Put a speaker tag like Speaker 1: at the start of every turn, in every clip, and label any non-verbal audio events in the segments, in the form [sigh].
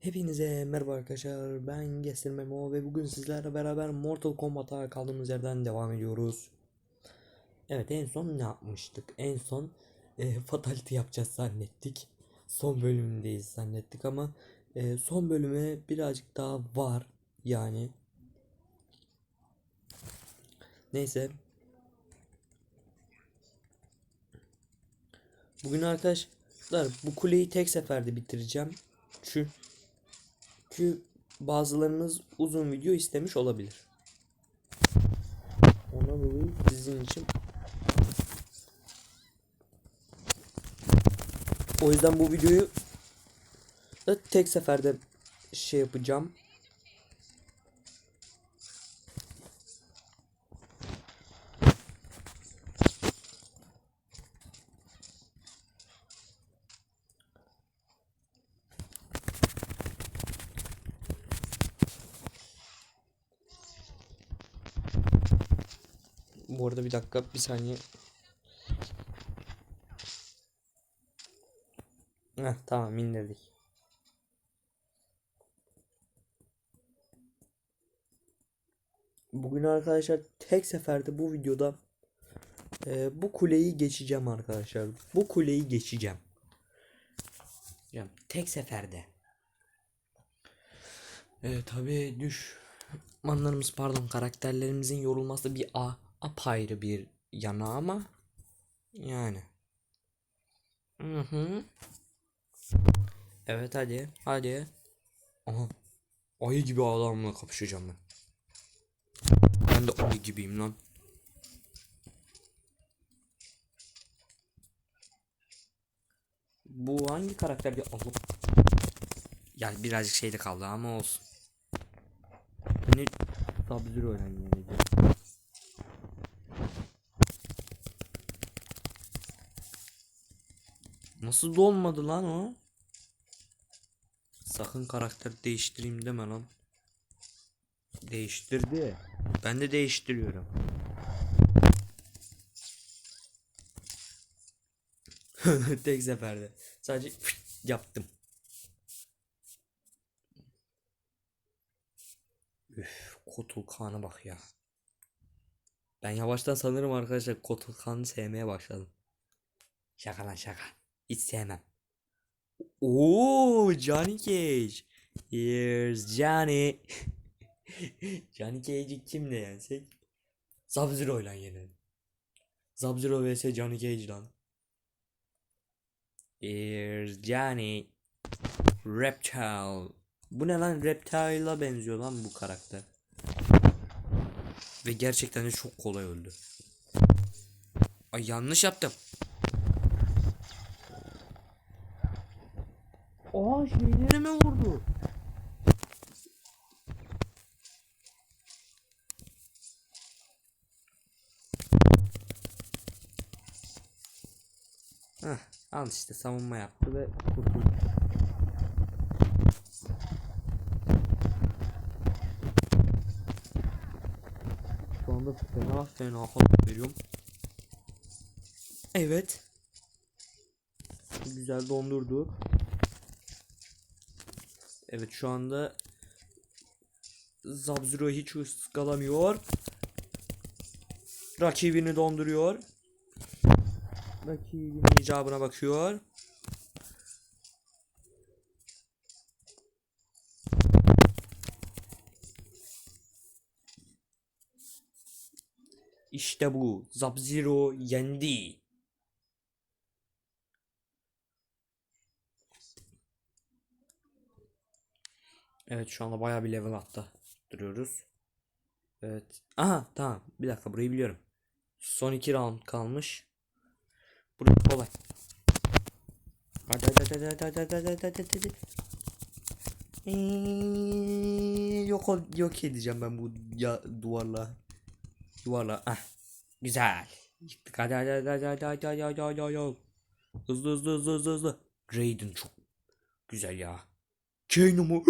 Speaker 1: Hepinize merhaba arkadaşlar. Ben Gestir Memo ve bugün sizlerle beraber Mortal Kombat'a kaldığımız yerden devam ediyoruz. Evet en son ne yapmıştık? En son e, [laughs] Fatality yapacağız zannettik. Son bölümündeyiz zannettik ama e, son bölüme birazcık daha var yani. Neyse. Bugün arkadaşlar bu kuleyi tek seferde bitireceğim. Çünkü çünkü bazılarınız uzun video istemiş olabilir. Ona dolayı sizin için o yüzden bu videoyu da tek seferde şey yapacağım. Bu arada bir dakika bir saniye. Heh, tamam indirdik. Bugün arkadaşlar tek seferde bu videoda e, bu kuleyi geçeceğim arkadaşlar. Bu kuleyi geçeceğim. Tek seferde. E, tabii düşmanlarımız pardon karakterlerimizin yorulması bir a apayrı bir yana ama yani. Hı hı. Evet hadi hadi. Aha. Ayı gibi adamla kapışacağım ben. Ben de ayı gibiyim lan. Bu hangi karakter bir Allah. Yani birazcık şeyde kaldı ama olsun. Hani Sub-Zero önemli Nasıl dolmadı lan o? Sakın karakter değiştireyim deme lan. Değiştirdi. Ben de değiştiriyorum. [laughs] Tek seferde. Sadece yaptım. Üf, Kotul Kağan'a bak ya. Ben yavaştan sanırım arkadaşlar Kotul Kağan'ı sevmeye başladım. Şaka lan şaka. Hiç sevmem. Oo, Johnny Cage. Here's Johnny. [laughs] Johnny Cage'i kimle yensek? Sub-Zero ile yenelim. Sub-Zero vs Johnny Cage lan. Here's Johnny. Reptile. Bu ne lan? Reptile'a benziyor lan bu karakter. Ve gerçekten de çok kolay öldü. Ay yanlış yaptım. Aa şeylerime vurdu. Heh, al işte savunma yaptı ve kurtuldu. Şu anda fena fena hak veriyorum. Evet. Güzel dondurdu. Evet şu anda Sub-Zero hiç ıskalamıyor. Rakibini donduruyor. Rakibinin icabına bakıyor. İşte bu. Sub-Zero yendi. Evet şu anda bayağı bir level atta duruyoruz. Evet. Aha tamam. Bir dakika burayı biliyorum. Son iki round kalmış. Burası kolay. Hadi hadi hadi hadi hadi hadi hadi hadi hadi. Eee, Yok yok edeceğim ben bu ya duvarla. Duvarla. Ah. Güzel. Yıktık hadi hadi hadi hadi hadi hadi hadi hadi hadi hadi. Hızlı hızlı hızlı hızlı hızlı. Raiden çok güzel ya. Kano mu?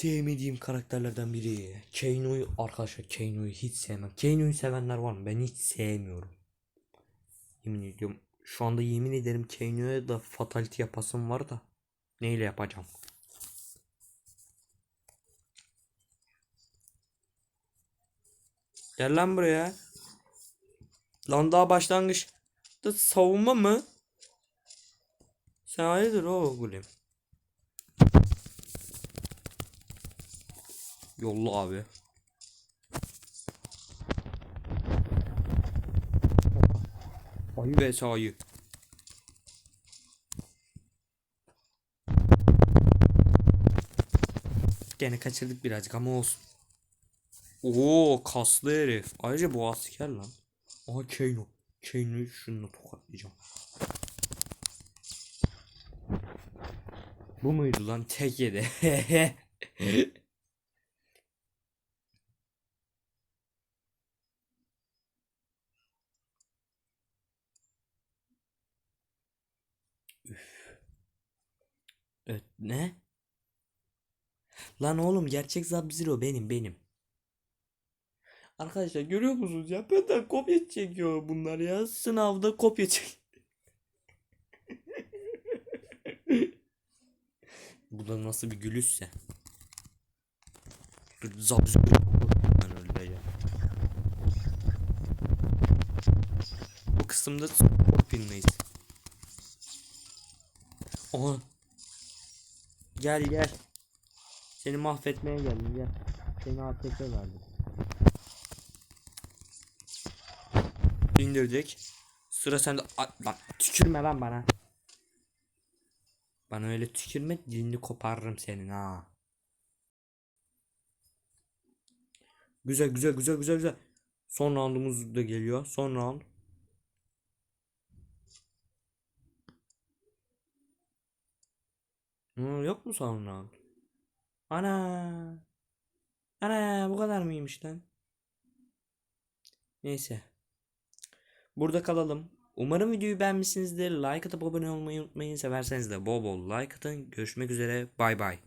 Speaker 1: Sevmediğim karakterlerden biri. Kano'yu arkadaşlar Kano'yu hiç sevmem. Kano'yu sevenler var mı? Ben hiç sevmiyorum. Yemin ediyorum. Şu anda yemin ederim Kano'ya da fatality yapasım var da. Neyle yapacağım? Gel lan buraya. Lan daha başlangıç. Da savunma mı? Sen hayırdır o gülüm? Yolla abi. Ayı vs ayı. Gene kaçırdık birazcık ama olsun. Oo kaslı herif. Ayrıca bu asker lan. Aha Kano. Kano'yu şununla tokatlayacağım. Bu muydu lan tek yedi. [laughs] Üf. Evet, ne? Lan oğlum gerçek Sub-Zero benim benim. Arkadaşlar görüyor musunuz ya? Benden kopya çekiyor bunlar ya. Sınavda kopya çek. [laughs] Bu da nasıl bir gülüşse. Ben öyle ya. Bu kısımda Scorpion'layız. Aha. Gel gel. Seni mahvetmeye geldim gel. Seni ATP verdim. İndirdik. Sıra sende. Ay, Lan tükürme lan bana. Bana öyle tükürme dilini koparırım senin ha. Güzel güzel güzel güzel güzel. Son roundumuz da geliyor. Son round. Hı, yok mu son? Ana. Ana bu kadar mıymış lan? Neyse. Burada kalalım. Umarım videoyu beğenmişsinizdir. Like atıp abone olmayı unutmayın. Severseniz de bol bol like atın. Görüşmek üzere. Bay bay.